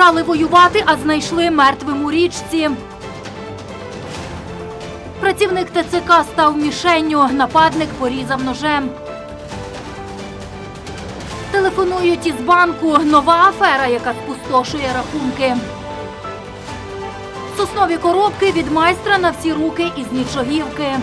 Відправили воювати, а знайшли мертвим у річці. Працівник ТЦК став мішенню. Нападник порізав ножем. Телефонують із банку. Нова афера, яка спустошує рахунки. Соснові коробки від майстра на всі руки із нічогівки.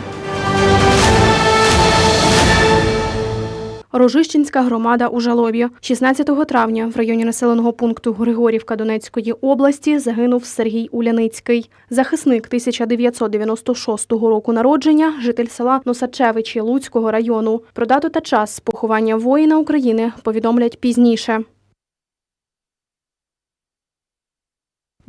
Рожищенська громада у Жалобі. 16 травня в районі населеного пункту Григорівка Донецької області загинув Сергій Уляницький. Захисник 1996 року народження, житель села Носачевичі Луцького району. Про дату та час поховання воїна України повідомлять пізніше.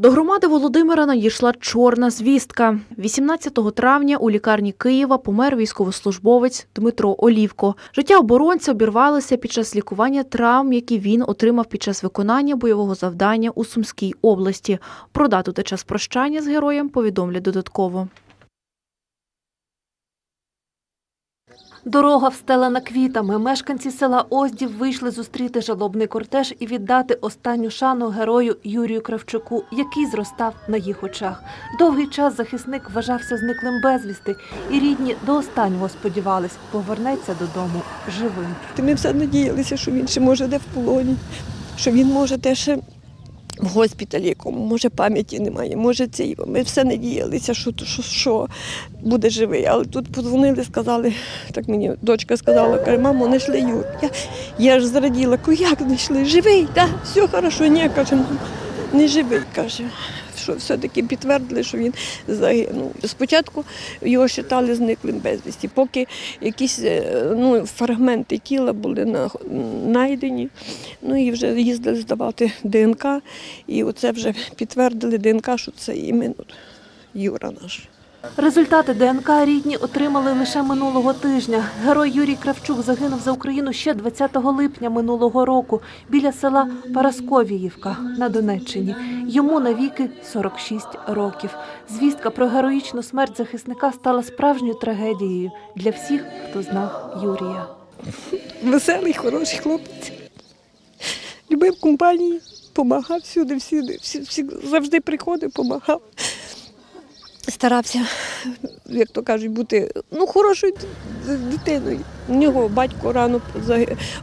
До громади Володимира надійшла чорна звістка. 18 травня у лікарні Києва помер військовослужбовець Дмитро Олівко. Життя оборонця обірвалося під час лікування травм, які він отримав під час виконання бойового завдання у Сумській області. Про дату та час прощання з героєм повідомлять додатково. Дорога встелена квітами. Мешканці села Оздів вийшли зустріти жалобний кортеж і віддати останню шану герою Юрію Кравчуку, який зростав на їх очах. Довгий час захисник вважався зниклим безвісти, і рідні до останнього сподівались, повернеться додому живим. Ми все надіялися, що він ще може де в полоні, що він може ще в госпіталі якому, може пам'яті немає, може це. Ми все надіялися, що, що, що буде живий. Але тут подзвонили, сказали, так мені дочка сказала, каже, мамо, знайшли Юр. Я, я ж зраділа, як знайшли? Живий, так, все хорошо, ні, каже, мама не живий, каже. Що все-таки підтвердили, що він загинув. Спочатку його вважали зниклим безвісті, поки якісь е, ну, фрагменти тіла були знайдені. Ну і вже їздили здавати ДНК, і оце вже підтвердили ДНК, що це іменно Юра наш. Результати ДНК рідні отримали лише минулого тижня. Герой Юрій Кравчук загинув за Україну ще 20 липня минулого року біля села Парасковіївка на Донеччині. Йому навіки 46 років. Звістка про героїчну смерть захисника стала справжньою трагедією для всіх, хто знав Юрія. Веселий, хороший хлопець. Любив компанії, допомагав всюди, всі, завжди приходив, допомагав. Старався, як то кажуть, бути ну, хорошою дитиною. У нього батько рано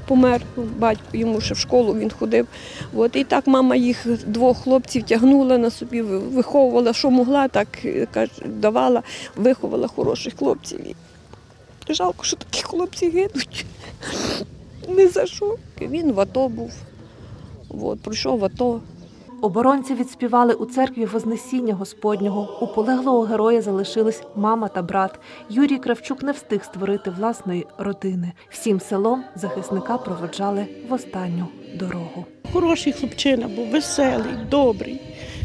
помер, батько йому ще в школу він ходив. От, і так мама їх двох хлопців тягнула на собі, виховувала, що могла, так давала, виховала хороших хлопців. Жалко, що такі хлопці гинуть. Не за що. Він в АТО був. От, пройшов в АТО. Оборонці відспівали у церкві Вознесіння Господнього. У полеглого героя залишились мама та брат. Юрій Кравчук не встиг створити власної родини. Всім селом захисника проводжали в останню дорогу. Хороший хлопчина був, веселий, добрий,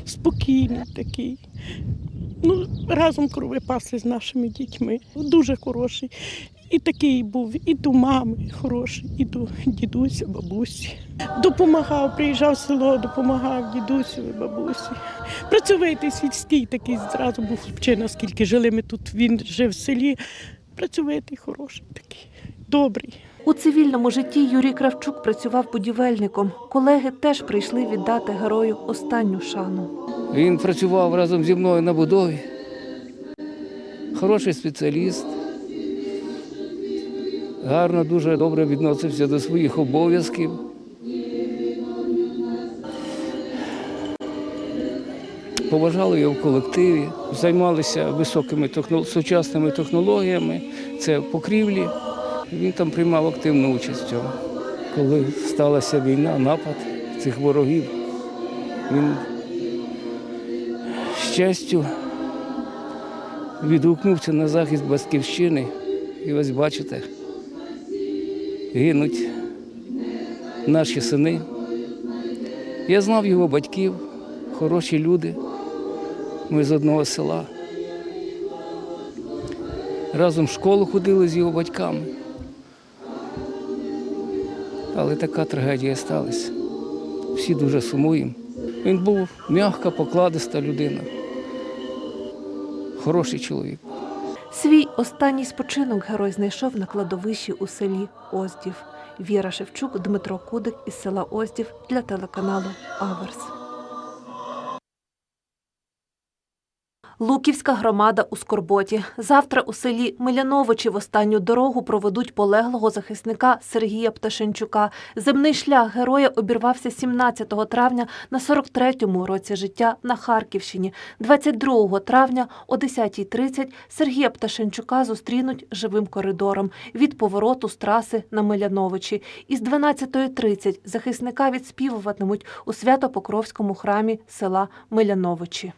спокійний такий. Ну, разом крови пасли з нашими дітьми. Дуже хороший. І такий був, і до мами хороший, і до дідуся, бабусі. Допомагав, приїжджав в село, допомагав дідусю, бабусі. Працьовитий сільський такий зразу був хлопчина, скільки жили ми тут. Він жив в селі. Працьовитий, хороший такий, добрий. У цивільному житті Юрій Кравчук працював будівельником. Колеги теж прийшли віддати герою останню шану. Він працював разом зі мною на будові. Хороший спеціаліст. Гарно, дуже добре відносився до своїх обов'язків. Поважали його в колективі, займалися високими техно- сучасними технологіями, це покрівлі. Він там приймав активну участь в цьому. Коли сталася війна, напад цих ворогів, він з честю відгукнувся на захист батьківщини. І ось бачите, гинуть наші сини. Я знав його батьків, хороші люди. Ми з одного села. Разом в школу ходили з його батьками. Але така трагедія сталася. Всі дуже сумуємо. Він був м'яка, покладиста людина. Хороший чоловік. Свій останній спочинок герой знайшов на кладовищі у селі Оздів. Віра Шевчук, Дмитро Кудик із села Оздів для телеканалу Аверс. Луківська громада у Скорботі. Завтра у селі Миляновичі в останню дорогу проведуть полеглого захисника Сергія Пташенчука. Земний шлях героя обірвався 17 травня на 43-му році життя на Харківщині. 22 травня о 10.30 Сергія Пташенчука зустрінуть живим коридором від повороту з траси на Миляновичі. Із 12.30 захисника відспівуватимуть у Свято-Покровському храмі села Миляновичі.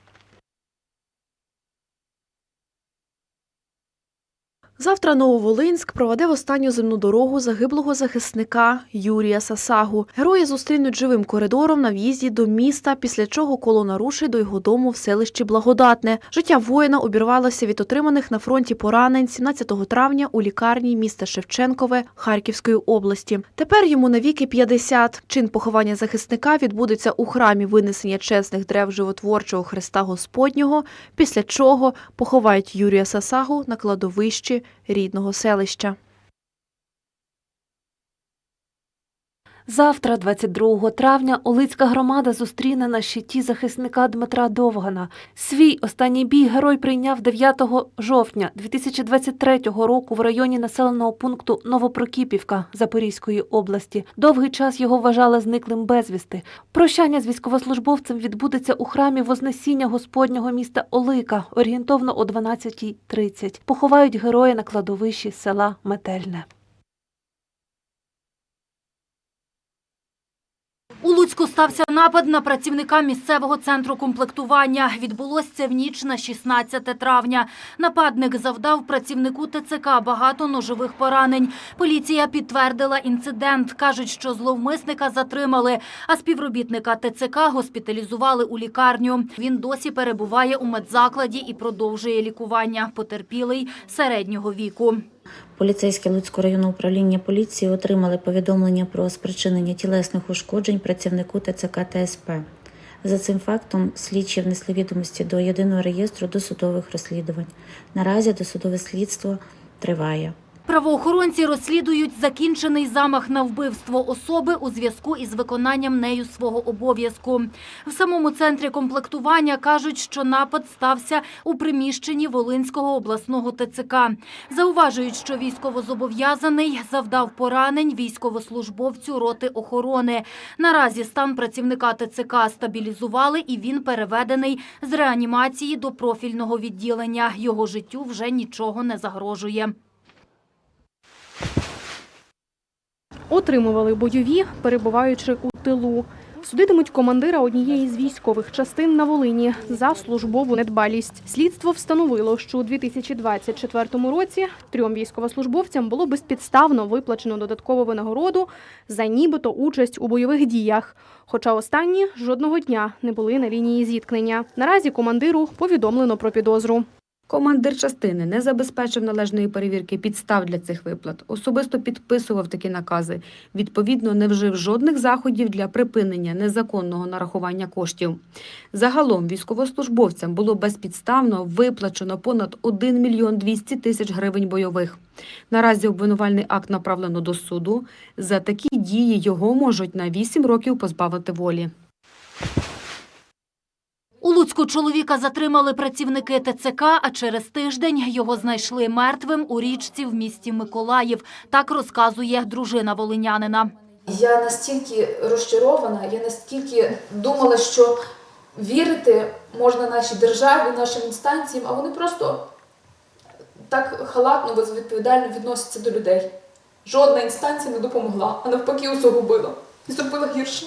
Завтра Нововолинськ проведе в останню земну дорогу загиблого захисника Юрія Сасагу. Герої зустрінуть живим коридором на в'їзді до міста, після чого колона рушить до його дому в селищі Благодатне. Життя воїна обірвалося від отриманих на фронті поранень 17 травня у лікарні міста Шевченкове Харківської області. Тепер йому навіки 50. Чин поховання захисника відбудеться у храмі винесення чесних древ животворчого Христа Господнього, після чого поховають Юрія Сасагу на кладовищі рідного селища. Завтра, 22 травня, Олицька громада зустріне на щиті захисника Дмитра Довгана. Свій останній бій герой прийняв 9 жовтня 2023 року в районі населеного пункту Новопрокіпівка Запорізької області. Довгий час його вважали зниклим безвісти. Прощання з військовослужбовцем відбудеться у храмі Вознесіння Господнього міста Олика орієнтовно о 12.30. Поховають героя на кладовищі села Метельне. У Луцьку стався напад на працівника місцевого центру комплектування. Відбулося це в ніч на 16 травня. Нападник завдав працівнику ТЦК багато ножових поранень. Поліція підтвердила інцидент. Кажуть, що зловмисника затримали, а співробітника ТЦК госпіталізували у лікарню. Він досі перебуває у медзакладі і продовжує лікування. Потерпілий середнього віку. Поліцейське Луцького районного управління поліції отримали повідомлення про спричинення тілесних ушкоджень працівнику ТЦК ТСП. За цим фактом слідчі внесли відомості до єдиного реєстру досудових розслідувань. Наразі досудове слідство триває. Правоохоронці розслідують закінчений замах на вбивство особи у зв'язку із виконанням нею свого обов'язку. В самому центрі комплектування кажуть, що напад стався у приміщенні Волинського обласного ТЦК. Зауважують, що військовозобов'язаний завдав поранень військовослужбовцю роти охорони. Наразі стан працівника ТЦК стабілізували і він переведений з реанімації до профільного відділення. Його життю вже нічого не загрожує. Отримували бойові, перебуваючи у тилу. Судитимуть командира однієї з військових частин на Волині за службову недбалість. Слідство встановило, що у 2024 році трьом військовослужбовцям було безпідставно виплачено додаткову винагороду за нібито участь у бойових діях. Хоча останні жодного дня не були на лінії зіткнення. Наразі командиру повідомлено про підозру. Командир частини не забезпечив належної перевірки підстав для цих виплат, особисто підписував такі накази, відповідно, не вжив жодних заходів для припинення незаконного нарахування коштів. Загалом військовослужбовцям було безпідставно виплачено понад 1 мільйон 200 тисяч гривень бойових. Наразі обвинувальний акт направлено до суду. За такі дії його можуть на 8 років позбавити волі. У Луцьку чоловіка затримали працівники ТЦК, а через тиждень його знайшли мертвим у річці в місті Миколаїв. Так розказує дружина волинянина. Я настільки розчарована, я настільки думала, що вірити можна нашій державі, нашим інстанціям, а вони просто так халатно, безвідповідально відносяться до людей. Жодна інстанція не допомогла, а навпаки усугубила і зробила гірше.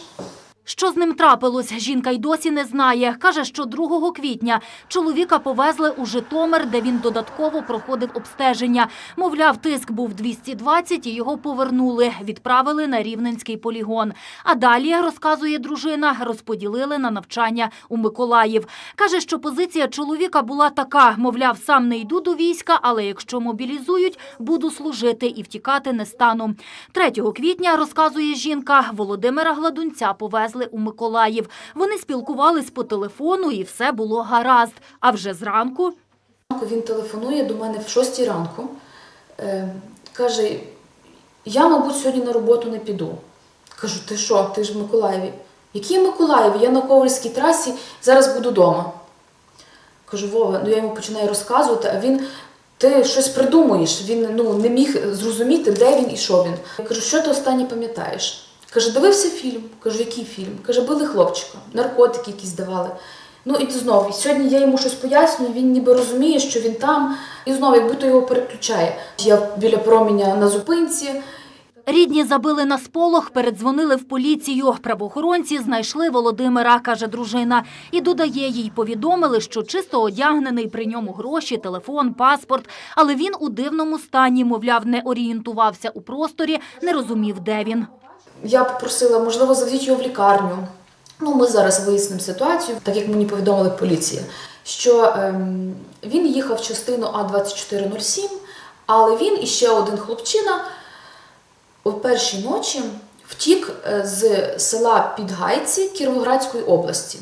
Що з ним трапилось, жінка й досі не знає. Каже, що 2 квітня чоловіка повезли у Житомир, де він додатково проходив обстеження. Мовляв, тиск був 220 і його повернули. Відправили на Рівненський полігон. А далі, розказує дружина, розподілили на навчання у Миколаїв. Каже, що позиція чоловіка була така. Мовляв, сам не йду до війська, але якщо мобілізують, буду служити і втікати не стану. 3 квітня, розказує жінка, Володимира Гладунця повезли у Миколаїв. Вони спілкувались по телефону і все було гаразд. А вже зранку Він телефонує до мене в 6 ранку, е, каже: я, мабуть, сьогодні на роботу не піду. Кажу, ти що, ти ж в Миколаєві? Який Миколаїв? Я на Ковальській трасі, зараз буду вдома. Кажу, Вова, ну я йому починаю розказувати, а він. Ти щось придумуєш, він ну, не міг зрозуміти, де він і що він. Я кажу, що ти останнє пам'ятаєш? Каже, дивився фільм. Кажу, який фільм? Каже, били хлопчика, наркотики якісь давали. Ну і знову, сьогодні я йому щось пояснюю, він ніби розуміє, що він там, і знову, як будто його переключає. Я біля променя на зупинці, Рідні забили на сполох, передзвонили в поліцію. Правоохоронці знайшли Володимира, каже дружина. І додає, їй повідомили, що чисто одягнений, при ньому гроші, телефон, паспорт. Але він у дивному стані, мовляв, не орієнтувався у просторі, не розумів, де він. Я попросила, можливо, заведіть його в лікарню. Ну, ми зараз вияснимо ситуацію, так як мені повідомили поліція, що ем, він їхав в частину А2407, але він і ще один хлопчина о першій ночі втік е, з села Підгайці Кіровоградської області.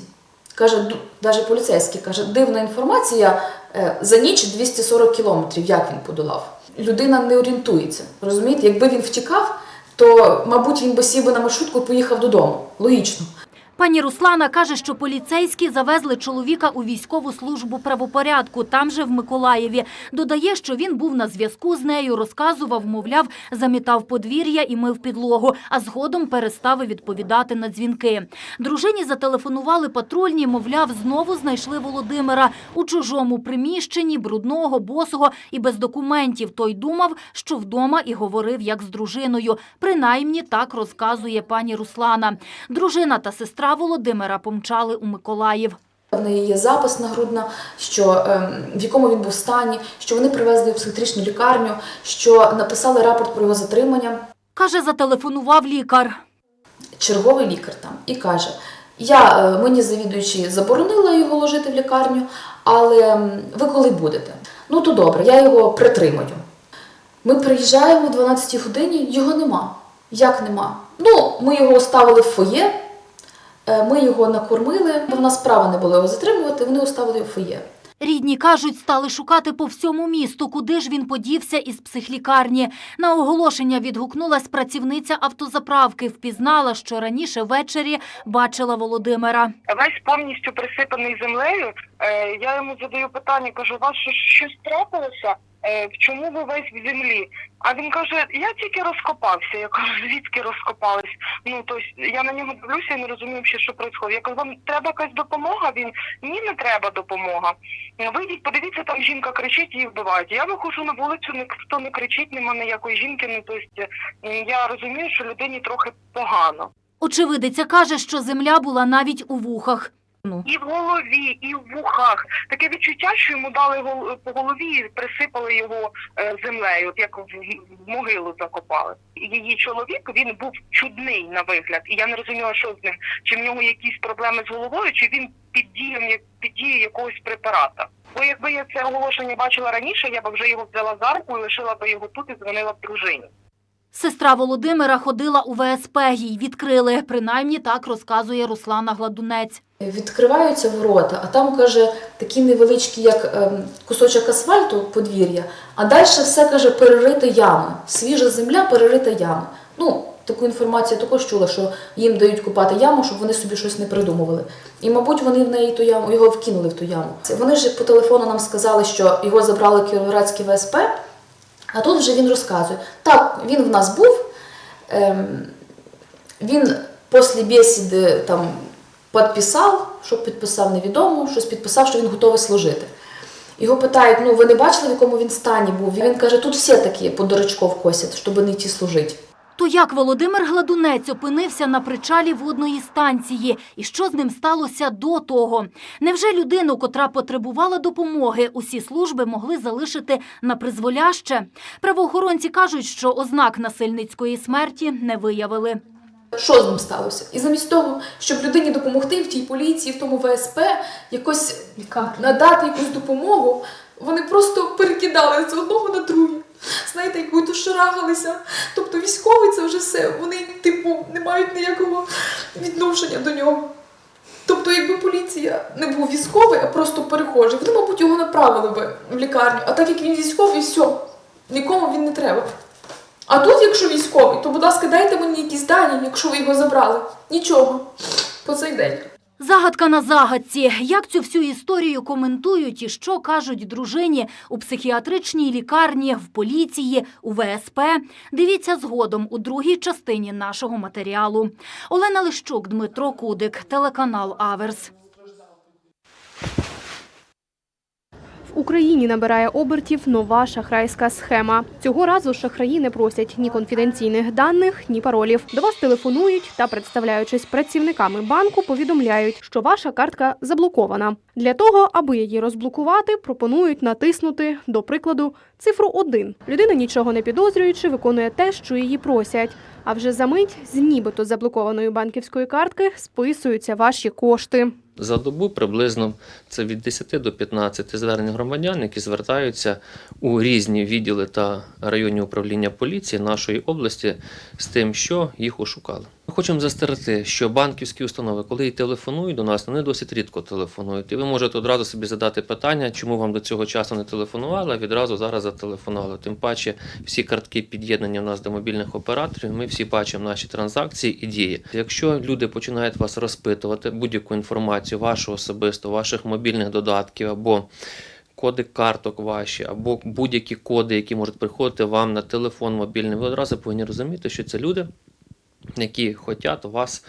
Каже, навіть поліцейський каже, дивна інформація е, за ніч 240 кілометрів, як він подолав. Людина не орієнтується. Розумієте, якби він втікав, то, мабуть, він би сів би на маршрутку і поїхав додому. Логічно. Пані Руслана каже, що поліцейські завезли чоловіка у військову службу правопорядку, там же в Миколаєві. Додає, що він був на зв'язку з нею, розказував, мовляв, замітав подвір'я і мив підлогу, а згодом перестав відповідати на дзвінки. Дружині зателефонували патрульні, мовляв, знову знайшли Володимира у чужому приміщенні, брудного, босого і без документів. Той думав, що вдома і говорив як з дружиною. Принаймні так розказує пані Руслана. Дружина та сестра Володимира помчали у Миколаїв. В неї є запис нагрудна, що ем, в якому він був стані, що вони привезли в психіатричну лікарню, що написали рапорт про його затримання. Каже, зателефонував лікар. черговий лікар там і каже: Я е, мені завідуючи заборонила його ложити в лікарню, але ви коли будете? Ну то добре, я його притримаю. Ми приїжджаємо о 12 годині, його нема. Як нема? Ну, ми його оставили в фоє, ми його накормили, бо в нас права не було його затримувати, вони оставили в фоє. Рідні кажуть, стали шукати по всьому місту, куди ж він подівся із психлікарні. На оголошення відгукнулась працівниця автозаправки. Впізнала, що раніше ввечері бачила Володимира. весь повністю присипаний землею. Е, я йому задаю питання, кажу, у вас щось трапилося? Е, в чому ви весь в землі? А він каже, я тільки розкопався. Я кажу, звідки розкопались? Ну тобто я на нього дивлюся і не розумію, ще, що відбувається. Я кажу, вам треба якась допомога? Він ні, не треба допомога. «Е, Вийдіть, подивіться, там жінка кричить, її вбивають. Я виходжу на вулицю, ніхто не кричить, нема ніякої жінки. Ну тобто я розумію, що людині трохи погано. Очевидиця каже, що земля була навіть у вухах. І в голові, і в вухах. Таке відчуття, що йому дали гол- по голові і присипали його е, землею, от як в, могилу закопали. Її чоловік він був чудний на вигляд, і я не розуміла, що з ним. Чи в нього якісь проблеми з головою, чи він під дієм як- під дією якогось препарата. Бо якби я це оголошення бачила раніше, я б вже його взяла за руку і лишила би його тут і дзвонила б дружині. Сестра Володимира ходила у ВСП, їй відкрили. Принаймні так розказує Руслана Гладунець. Відкриваються ворота, а там каже такі невеличкі, як ем, кусочок асфальту, подвір'я, а далі все каже перерита яма. Свіжа земля, перерита яма. Ну, таку інформацію також чула, що їм дають купати яму, щоб вони собі щось не придумували. І, мабуть, вони в неї ту яму, його вкинули в ту яму. Вони ж по телефону нам сказали, що його забрали Кіровоградський ВСП, а тут вже він розказує. Так, він в нас був. Ем, він після бесіди там підписав, що підписав, невідомо, щось підписав, що він готовий служити. Його питають, ну ви не бачили, в якому він стані був? І Він каже, тут всі такі по дурачков косять, щоб не йти служити. То як Володимир Гладунець опинився на причалі водної станції? І що з ним сталося до того? Невже людину, котра потребувала допомоги, усі служби могли залишити на призволяще? Правоохоронці кажуть, що ознак насильницької смерті не виявили. Що з ним сталося? І замість того, щоб людині допомогти в тій поліції, в тому ВСП, якось надати якусь допомогу, вони просто перекидали з одного на друге. Знаєте, як будто шарагалися. Тобто військовий це вже все. Вони, типу, не мають ніякого відношення до нього. Тобто, якби поліція не був військовий, а просто перехожий, вони, мабуть, його направили би в лікарню. А так як він військовий, все, нікому він не треба. А тут, якщо військовий, то, будь ласка, дайте мені якісь дані, якщо ви його забрали. Нічого. По цей день. Загадка на загадці. Як цю всю історію коментують і що кажуть дружині у психіатричній лікарні, в поліції, у ВСП? Дивіться згодом у другій частині нашого матеріалу. Олена Лищук, Дмитро Кудик, телеканал Аверс. Україні набирає обертів нова шахрайська схема. Цього разу шахраї не просять ні конфіденційних даних, ні паролів. До вас телефонують та, представляючись працівниками банку, повідомляють, що ваша картка заблокована. Для того, аби її розблокувати, пропонують натиснути, до прикладу, цифру 1. Людина, нічого не підозрюючи, виконує те, що її просять. А вже за мить з нібито заблокованої банківської картки списуються ваші кошти. За добу приблизно це від 10 до 15 звернень громадян, які звертаються у різні відділи та районні управління поліції нашої області з тим, що їх ошукали. Ми хочемо застерегти, що банківські установи, коли і телефонують до нас, вони досить рідко телефонують. І ви можете одразу собі задати питання, чому вам до цього часу не телефонували, а відразу зараз зателефонували. Тим паче, всі картки під'єднання в нас до мобільних операторів. Ми всі бачимо наші транзакції і дії. Якщо люди починають вас розпитувати будь-яку інформацію, вашу особисту, ваших мобільних додатків або коди карток ваші, або будь-які коди, які можуть приходити вам на телефон мобільний, ви одразу повинні розуміти, що це люди, які хочуть вас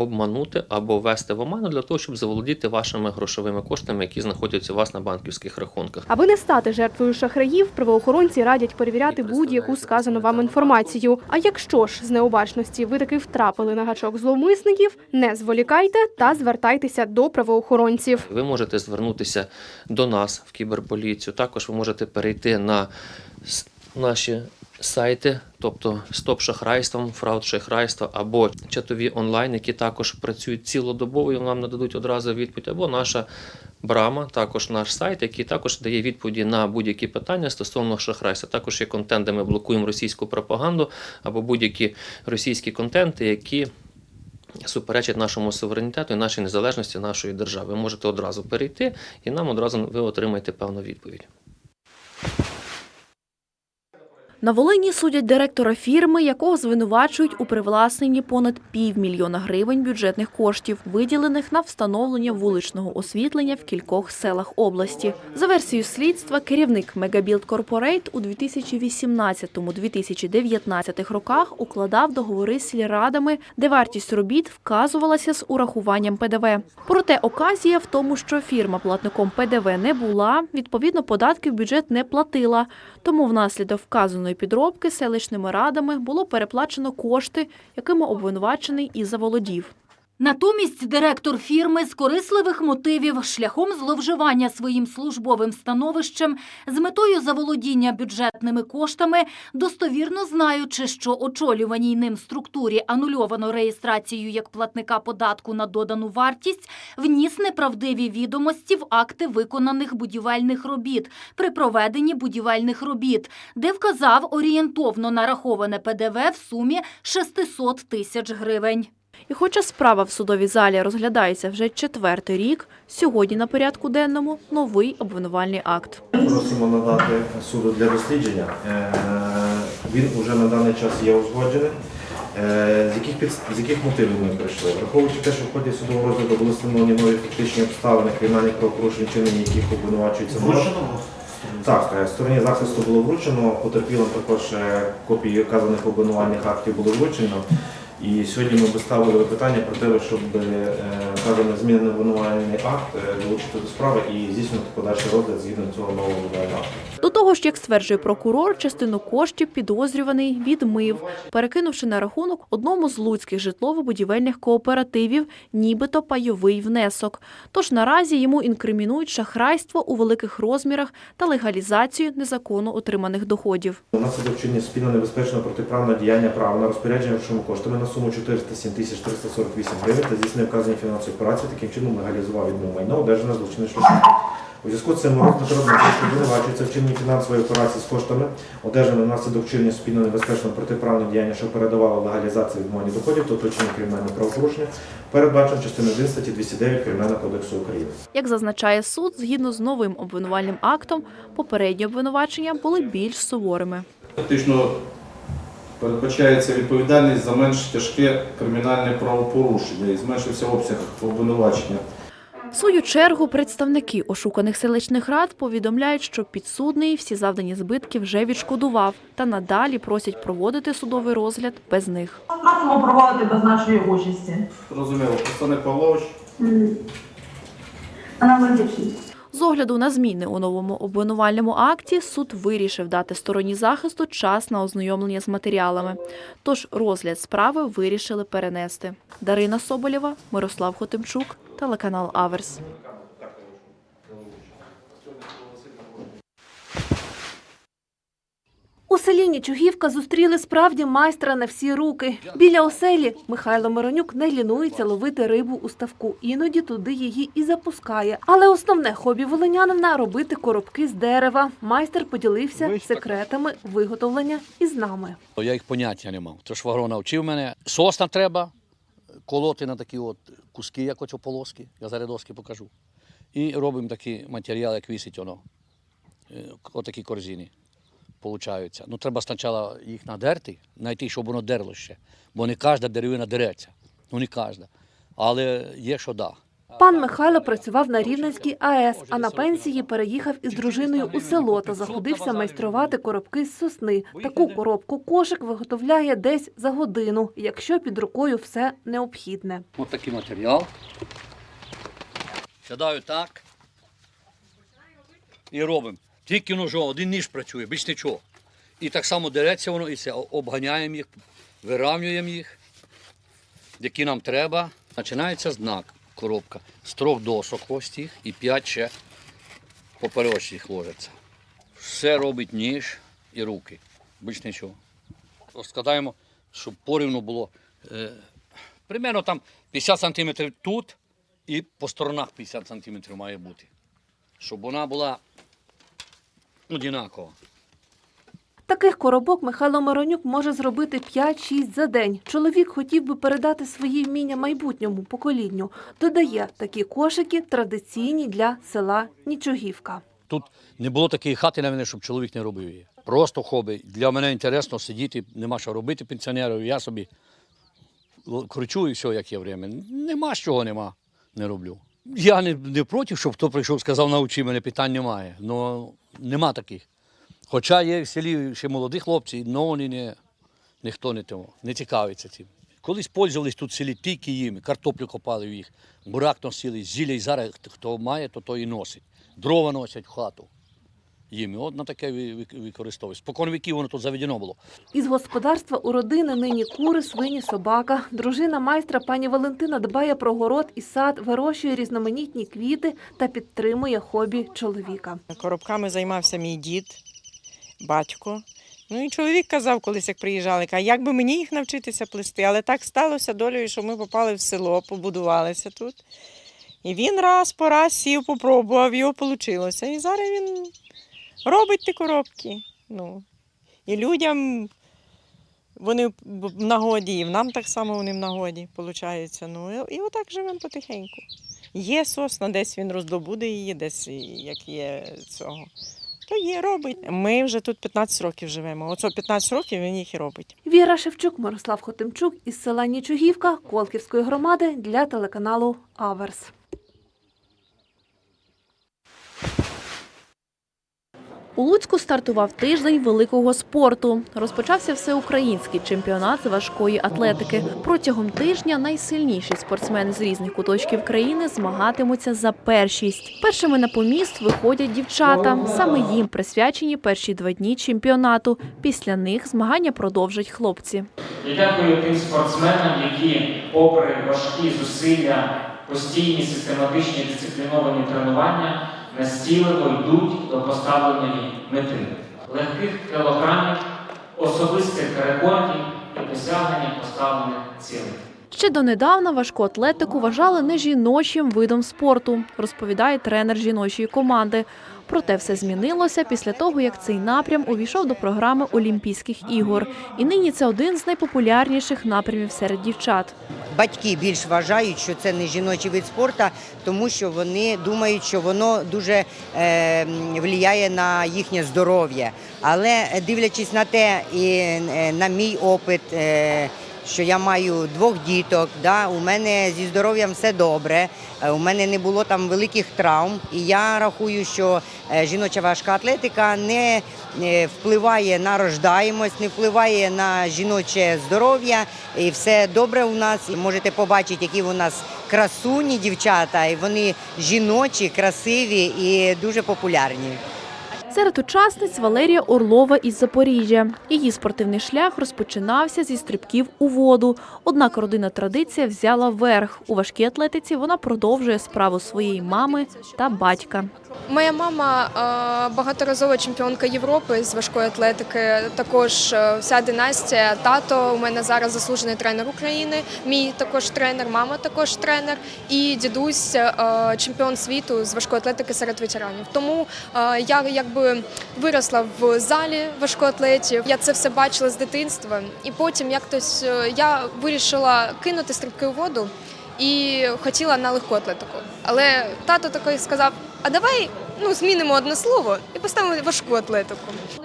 обманути або ввести в оману для того, щоб заволодіти вашими грошовими коштами, які знаходяться у вас на банківських рахунках. Аби не стати жертвою шахраїв, правоохоронці радять перевіряти будь-яку сказану вам інформацію. А якщо ж з необачності ви таки втрапили на гачок зловмисників, не зволікайте та звертайтеся до правоохоронців. Ви можете звернутися до нас в кіберполіцію. Також ви можете перейти на наші сайти, тобто Стоп шахрайством, фрауд шахрайства або чатові онлайн, які також працюють цілодобово і вам нададуть одразу відповідь, або наша Брама, також наш сайт, який також дає відповіді на будь-які питання стосовно шахрайства. Також є контент, де ми блокуємо російську пропаганду або будь-які російські контенти, які суперечать нашому суверенітету і нашій незалежності нашої держави. Ви можете одразу перейти, і нам одразу ви отримаєте певну відповідь. На Волині судять директора фірми, якого звинувачують у привласненні понад півмільйона гривень бюджетних коштів, виділених на встановлення вуличного освітлення в кількох селах області. За версією слідства, керівник Мегабілд Корпорейт у 2018-2019 роках укладав договори з сільрадами, де вартість робіт вказувалася з урахуванням ПДВ. Проте оказія в тому, що фірма платником ПДВ не була, відповідно, податки в бюджет не платила. Тому внаслідок вказаної підробки селищними радами було переплачено кошти, якими обвинувачений і заволодів. Натомість директор фірми з корисливих мотивів шляхом зловживання своїм службовим становищем з метою заволодіння бюджетними коштами, достовірно знаючи, що очолюваній ним структурі анульовано реєстрацію як платника податку на додану вартість, вніс неправдиві відомості в акти виконаних будівельних робіт при проведенні будівельних робіт, де вказав орієнтовно нараховане ПДВ в сумі 600 тисяч гривень. І хоча справа в судовій залі розглядається вже четвертий рік, сьогодні на порядку денному новий обвинувальний акт. Просимо надати суду для дослідження. Е, Він уже на даний час є узгоджений. Е, З яких, з яких мотивів ми прийшли? Враховуючи те, що в ході судового розгляду були встановлені нові фактичні обставини кримінальних правопорушень, вчинення яких обвинувачується Так, е, стороні захисту було вручено, потерпілим також копії вказаних обвинувальних актів було вручено. І сьогодні ми ставили питання про те, щоб е, вказаний змінений обвинувальний акт е, долучити до справи і здійснити подальший розгляд згідно цього нового обвинувального акту. До того ж, як стверджує прокурор, частину коштів підозрюваний відмив, перекинувши на рахунок одному з луцьких житлово-будівельних кооперативів, нібито пайовий внесок. Тож наразі йому інкримінують шахрайство у великих розмірах та легалізацію незаконно отриманих доходів. Внаслідок вчинення спільно небезпечного протиправного діяння права на розпорядження коштами на суму 407 тисяч 348 гривень та здійснив вказані фінансові операції, таким чином легалізував відмову майна, одержане злочинним шляхом. У зв'язку з цим розгляд Дмитро обвинувачується вчинені фінансової операції з коштами, одержаними внаслідок вчинення спільно небезпечного протиправного діяння, що передавало легалізацію відмовлення доходів, тобто вчинення кримінального правопорушення, передбачено частиною 1 статті 209 Кримінального кодексу України. Як зазначає суд, згідно з новим обвинувальним актом, попередні обвинувачення були більш суворими. Фактично Передбачається відповідальність за менш тяжке кримінальне правопорушення і зменшився обсяг обвинувачення. В свою чергу представники ошуканих селищних рад повідомляють, що підсудний всі завдані збитки вже відшкодував та надалі просять проводити судовий розгляд без них. Просимо проводити без нашої участі. Зрозуміло, представник Павлович. Аналогічно. З огляду на зміни у новому обвинувальному акті суд вирішив дати стороні захисту час на ознайомлення з матеріалами. Тож розгляд справи вирішили перенести. Дарина Соболєва, Мирослав Хотимчук, телеканал Аверс. Селі Нічугівка зустріли справді майстра на всі руки. Біля оселі Михайло Миронюк не лінується ловити рибу у ставку. Іноді туди її і запускає. Але основне хобі волинянина – робити коробки з дерева. Майстер поділився секретами виготовлення із нами. Я їх поняття не мав. То швагро навчив мене. Сосна треба колоти на такі от куски, як оцю полоски. Я зараз доски покажу. І робимо такий матеріал, як вісить воно. Е, Отакі корзини получаються. Ну, треба спочатку їх надерти, знайти, щоб воно дерло ще. Бо не кожна деревина дереться. Ну, не кожна. Але є, що да. Пан Михайло працював на Рівненській АЕС, а на пенсії переїхав із дружиною у село та заходився майструвати коробки з сосни. Таку коробку кошик виготовляє десь за годину, якщо під рукою все необхідне. Ось такий матеріал. Сідаю так. І робимо. Тільки ножом, один ніж працює, більш нічого. І так само дереться воно, і все, обганяємо їх, виравнюємо їх, які нам треба. Починається знак, коробка. З трьох досок ось тих і п'ять ще поперечних ложиться. Все робить ніж і руки. Більш нічого. Розкладаємо, щоб порівну було. Е, Примерно там 50 см тут і по сторонах 50 см має бути. Щоб вона була одинакова. Таких коробок Михайло Миронюк може зробити 5-6 за день. Чоловік хотів би передати свої вміння майбутньому поколінню. Додає, такі кошики традиційні для села Нічогівка. Тут не було такої хати на мене, щоб чоловік не робив її. Просто хобі. Для мене інтересно сидіти, нема що робити пенсіонеру. Я собі кручу і все, як є время. Нема з чого нема, не роблю. Я не, не проти, щоб хто прийшов, сказав, навчи мене, питань немає. Ну, нема таких. Хоча є в селі ще молоді хлопці, але вони не, ніхто не, тому, не цікавиться цим. Колись пользувались тут в селі тільки їм, картоплю копали в їх, бурак носили, зілля і зараз хто має, то той і носить. Дрова носять в хату їм. І От на таке ви- ви- використовують. Спокон віків воно тут заведено було. Із господарства у родини нині кури, свині, собака. Дружина майстра пані Валентина дбає про город і сад, вирощує різноманітні квіти та підтримує хобі чоловіка. Коробками займався мій дід, батько. Ну і чоловік казав колись, як приїжджали, каже, як би мені їх навчитися плести. Але так сталося долею, що ми попали в село, побудувалися тут. І він раз по раз сів, попробував, його вийшло. І зараз він робить ті коробки. Ну. І людям вони в нагоді, і нам так само вони в нагоді, виходить. Ну, і, отак живемо потихеньку. Є сосна, десь він роздобуде її, десь як є цього. То є, робить. Ми вже тут 15 років живемо. Оце 15 років він їх і робить. Віра Шевчук, Мирослав Хотимчук із села Нічогівка Колківської громади для телеканалу Аверс. У Луцьку стартував тиждень великого спорту. Розпочався всеукраїнський чемпіонат важкої атлетики. Протягом тижня найсильніші спортсмени з різних куточків країни змагатимуться за першість. Першими на поміст виходять дівчата. Саме їм присвячені перші два дні чемпіонату. Після них змагання продовжать хлопці. Я дякую тим спортсменам, які, попри важкі зусилля, постійні систематичні дисципліновані тренування, настійливо йдуть до поставленої мети легких кілограмів, особистих рекордів і досягнення поставлених цілей. Ще донедавна важку атлетику вважали не жіночим видом спорту, розповідає тренер жіночої команди. Проте все змінилося після того, як цей напрям увійшов до програми Олімпійських ігор. І нині це один з найпопулярніших напрямів серед дівчат. Батьки більш вважають, що це не жіночий вид спорту, тому що вони думають, що воно дуже е, впливає на їхнє здоров'я. Але дивлячись на те і е, на мій опит, е, що я маю двох діток, да, у мене зі здоров'ям все добре, е, у мене не було там великих травм. І я рахую, що е, жіноча важка атлетика не е, впливає на рождаємость, не впливає на жіноче здоров'я. І все добре у нас. І можете побачити, які у нас красуні дівчата, і вони жіночі, красиві і дуже популярні. Серед учасниць Валерія Орлова із Запоріжжя. Її спортивний шлях розпочинався зі стрибків у воду. Однак родинна традиція взяла верх. У важкій атлетиці вона продовжує справу своєї мами та батька. Моя мама багаторазова чемпіонка Європи з важкої атлетики. Також вся династія. Тато у мене зараз заслужений тренер України. Мій також тренер, мама також тренер. І дідусь чемпіон світу з важкої атлетики серед ветеранів. Тому я якби виросла в залі важкоатлетів. Я це все бачила з дитинства. І потім якось е, я вирішила кинути стрибки у воду і хотіла на легку атлетику. Але тато такий сказав: а давай ну, змінимо одне слово і поставимо важку атлетику.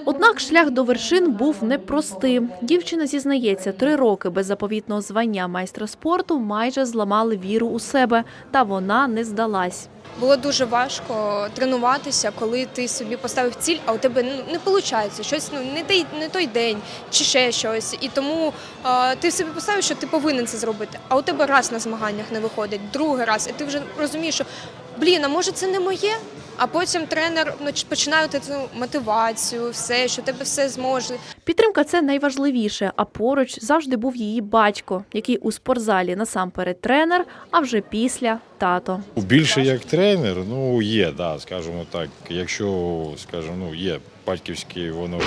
Однак шлях до вершин був непростим. Дівчина зізнається, три роки без заповітного звання майстра спорту майже зламали віру у себе, та вона не здалась. Було дуже важко тренуватися, коли ти собі поставив ціль, а у тебе ну, не виходить, щось ну, не, той, не той день чи ще щось. І тому е, ти собі поставив, що ти повинен це зробити, а у тебе раз на змаганнях не виходить, другий раз, і ти вже розумієш, що блін, а може це не моє? А потім тренер ну, починає цю мотивацію, все, що тебе все зможе. Підтримка це найважливіше, а поруч завжди був її батько, який у спортзалі насамперед тренер, а вже після тато. Більше як тренер, ну є, да, скажімо так. Якщо скажімо, ну є батьківський, воно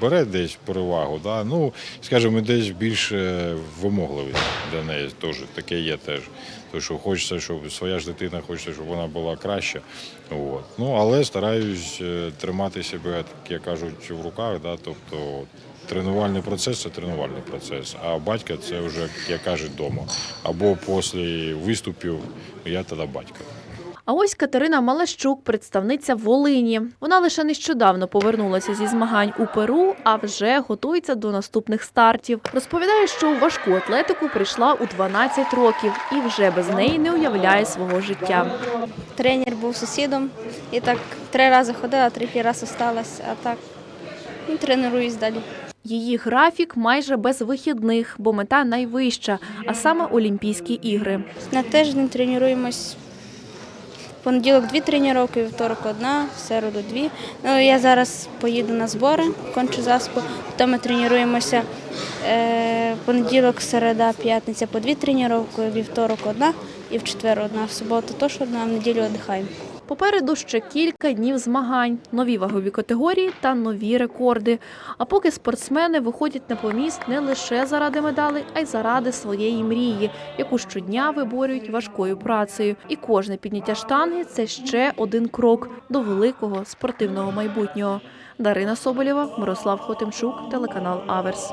бере десь перевагу, да, ну скажімо, десь більше вимогливість для неї теж таке є теж. Тому що хочеться, щоб своя ж дитина хочеться, щоб вона була краща. От. Ну але стараюсь е, тримати себе, так я кажуть, в руках, да, тобто. Тренувальний процес це тренувальний процес, а батька це вже, як кажуть, вдома. Або після виступів я тоді батько. А ось Катерина Малащук, представниця Волині. Вона лише нещодавно повернулася зі змагань у Перу, а вже готується до наступних стартів. Розповідає, що у важку атлетику прийшла у 12 років і вже без неї не уявляє свого життя. Тренер був сусідом і так три рази ходила, третій раз осталась, а так ну, тренуюсь далі. Її графік майже без вихідних, бо мета найвища, а саме Олімпійські ігри. На тиждень тренуємось. Понеділок дві тренування, вівторок одна, в середу дві. Ну, я зараз поїду на збори, кончу заспу, потім ми тренуємося е, понеділок, середа, п'ятниця по дві тренування, вівторок одна і в четвер одна, в суботу теж одна, в неділю віддихаємо. Попереду ще кілька днів змагань, нові вагові категорії та нові рекорди. А поки спортсмени виходять на поміст не лише заради медалей, а й заради своєї мрії, яку щодня виборюють важкою працею. І кожне підняття штанги це ще один крок до великого спортивного майбутнього. Дарина Соболєва, Мирослав Хотимчук, телеканал Аверс.